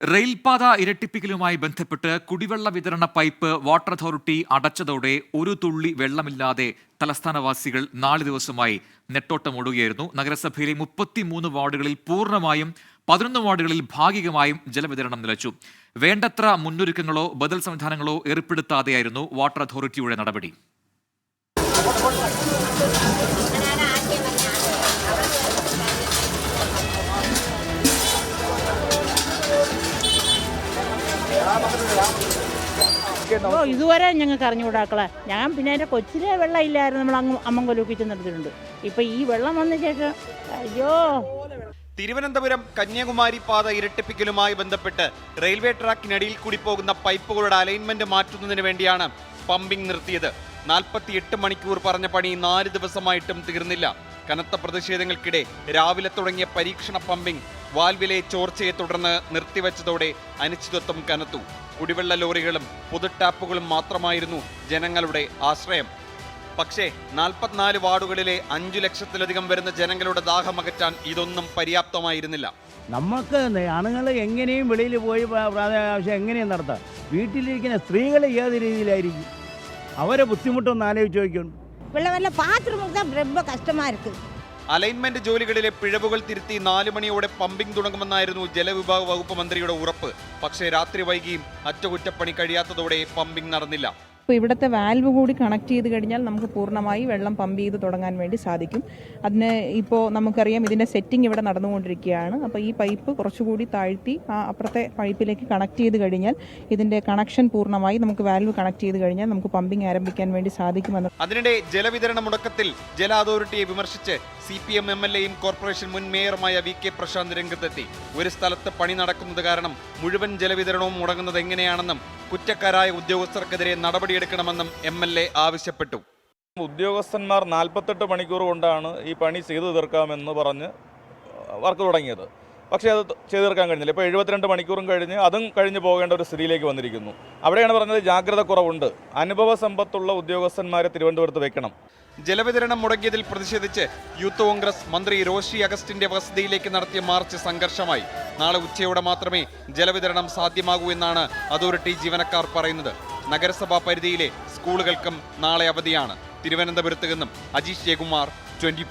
റെയിൽപാത ഇരട്ടിപ്പിക്കലുമായി ബന്ധപ്പെട്ട് കുടിവെള്ള വിതരണ പൈപ്പ് വാട്ടർ അതോറിറ്റി അടച്ചതോടെ ഒരു തുള്ളി വെള്ളമില്ലാതെ തലസ്ഥാനവാസികൾ നാല് ദിവസമായി നെട്ടോട്ടമോടുകയായിരുന്നു നഗരസഭയിലെ മുപ്പത്തിമൂന്ന് വാർഡുകളിൽ പൂർണമായും പതിനൊന്ന് വാർഡുകളിൽ ഭാഗികമായും ജലവിതരണം നിലച്ചു. വേണ്ടത്ര മുന്നൊരുക്കങ്ങളോ ബദൽ സംവിധാനങ്ങളോ ഏർപ്പെടുത്താതെയായിരുന്നു വാട്ടർ അതോറിറ്റിയുടെ നടപടി. ഓ ഇതുവരെ ഞങ്ങൾക്ക് അറിഞ്ഞുകൂടാക്കളെ. ഞാൻ പിന്നെ എന്റെ കൊച്ചിലെ വെള്ളം ഇല്ലായിരുന്നു നമ്മൾ അങ്ങ് അമ്മങ്കൊലൂക്കി ചെന്നെടുത്തിട്ടുണ്ട് ഇപ്പം ഈ വെള്ളം വന്ന ശേഷം അയ്യോ. തിരുവനന്തപുരം കന്യാകുമാരി പാത ഇരട്ടിപ്പിക്കലുമായി ബന്ധപ്പെട്ട് റെയിൽവേ ട്രാക്കിനടിയിൽ കൂടി പോകുന്ന പൈപ്പുകളുടെ അലൈൻമെന്റ് മാറ്റുന്നതിന് വേണ്ടിയാണ് പമ്പിംഗ് നിർത്തിയത്. നാൽപ്പത്തിയെട്ട് മണിക്കൂർ പറഞ്ഞ പണി നാല് ദിവസമായിട്ടും തീർന്നില്ല. കനത്ത പ്രതിഷേധങ്ങൾക്കിടെ രാവിലെ തുടങ്ങിയ പരീക്ഷണ പമ്പിംഗ് വാൽവിലെ ചോർച്ചയെ തുടർന്ന് നിർത്തിവെച്ചതോടെ അനിശ്ചിതത്വം കനത്തു. കുടിവെള്ള ലോറികളും പൊതുടാപ്പുകളും മാത്രമായിരുന്നു ജനങ്ങളുടെ ആശ്രയം പക്ഷേ നാൽപ്പത്തിനാല് വാർഡുകളിലെ അഞ്ചു ലക്ഷത്തിലധികം വരുന്ന ജനങ്ങളുടെ ദാഹമകറ്റാൻ ഇതൊന്നും പര്യാപ്തമായിരുന്നില്ല നമുക്ക് ആണുങ്ങൾ എങ്ങനെയും വെളിയിൽ പോയി പ്ര- പ്രാഥമിക ആവശ്യം എങ്ങനെയും നടത്താം വീട്ടിലിരിക്കുന്ന സ്ത്രീകൾ ഏത് രീതിയിലായിരിക്കും അവരെ ബുദ്ധിമുട്ടൊന്ന് ആലോചിച്ച് നോക്കിയുണ്ട് வெள்ளம் பாத்ரூமுக்கு தான் ரொம்ப கஷ்டமாக இருக்குது അലൈൻമെന്റ് ജോലികളിലെ പിഴവുകൾ തിരുത്തി നാല് മണിയോടെ പമ്പിംഗ് തുടങ്ങുമെന്നായിരുന്നു ജലവിഭാഗ വകുപ്പ് മന്ത്രിയുടെ ഉറപ്പ്. പക്ഷേ രാത്രി വൈകിയും അറ്റകുറ്റപ്പണി കഴിയാത്തതോടെ പമ്പിംഗ് നടന്നില്ല. ഇപ്പോൾ ഇവിടുത്തെ വാൽവ് കൂടി കണക്ട് ചെയ്ത് കഴിഞ്ഞാൽ നമുക്ക് പൂർണമായി വെള്ളം പമ്പ് ചെയ്ത് തുടങ്ങാൻ വേണ്ടി സാധിക്കും. അതിന് ഇപ്പോൾ നമുക്കറിയാം ഇതിന്റെ സെറ്റിംഗ് ഇവിടെ നടന്നുകൊണ്ടിരിക്കുകയാണ്. അപ്പോൾ ഈ പൈപ്പ് കുറച്ചുകൂടി താഴ്ത്തി ആ അപ്പുറത്തെ പൈപ്പിലേക്ക് കണക്ട് ചെയ്ത് കഴിഞ്ഞാൽ ഇതിന്റെ കണക്ഷൻ പൂർണമായി നമുക്ക് വാൽവ് കണക്ട് ചെയ്ത് കഴിഞ്ഞാൽ നമുക്ക് പമ്പിംഗ് ആരംഭിക്കാൻ വേണ്ടി സാധിക്കുമെന്ന് അതിനിടെ ജലവിതരണ മുടക്കത്തിൽ ജല അതോറിറ്റിയെ വിമർശിച്ച് C P M M L എയും കോർപ്പറേഷൻ മുൻ മേയറുമായ വി കെ പ്രശാന്ത് രംഗത്തെത്തി. ഒരു സ്ഥലത്ത് പണി നടക്കുന്നത് കാരണം മുഴുവൻ ജലവിതരണവും മുടങ്ങുന്നത് എങ്ങനെയാണെന്നും കുറ്റക്കാരായ ഉദ്യോഗസ്ഥർക്കെതിരെ നടപടിയെടുക്കണമെന്നും എം എൽ എ ആവശ്യപ്പെട്ടു. ഉദ്യോഗസ്ഥന്മാർ നാൽപ്പത്തെട്ട് മണിക്കൂർ കൊണ്ടാണ് ഈ പണി ചെയ്തു തീർക്കാമെന്ന് പറഞ്ഞ് വർക്ക് തുടങ്ങിയത്. പക്ഷേ അത് ചെയ്തു തീർക്കാൻ കഴിഞ്ഞില്ല. ഇപ്പോൾ എഴുപത്തിരണ്ട് മണിക്കൂറും കഴിഞ്ഞ് അതും കഴിഞ്ഞ് പോകേണ്ട ഒരു സ്ഥിതിയിലേക്ക് വന്നിരിക്കുന്നു. അവിടെയാണ് പറഞ്ഞത് ജാഗ്രത കുറവുണ്ട്. അനുഭവ സമ്പത്തുള്ള ഉദ്യോഗസ്ഥന്മാരെ തിരുവനന്തപുരത്ത് വെക്കണം. ജലവിതരണം മുടങ്ങിയതിൽ പ്രതിഷേധിച്ച് യൂത്ത് കോൺഗ്രസ് മന്ത്രി റോഷി അഗസ്റ്റിന്റെ വസതിയിലേക്ക് നടത്തിയ മാർച്ച് സംഘർഷമായി. നാളെ ഉച്ചയോടെ മാത്രമേ ജലവിതരണം സാധ്യമാകൂ എന്നാണ് അതോറിറ്റി ജീവനക്കാർ പറയുന്നത്. നഗരസഭാ പരിധിയിലെ സ്കൂളുകൾക്കും നാളെ അവധിയാണ്. തിരുവനന്തപുരത്ത് നിന്നും അജീഷ് ജയകുമാർ ട്വന്റി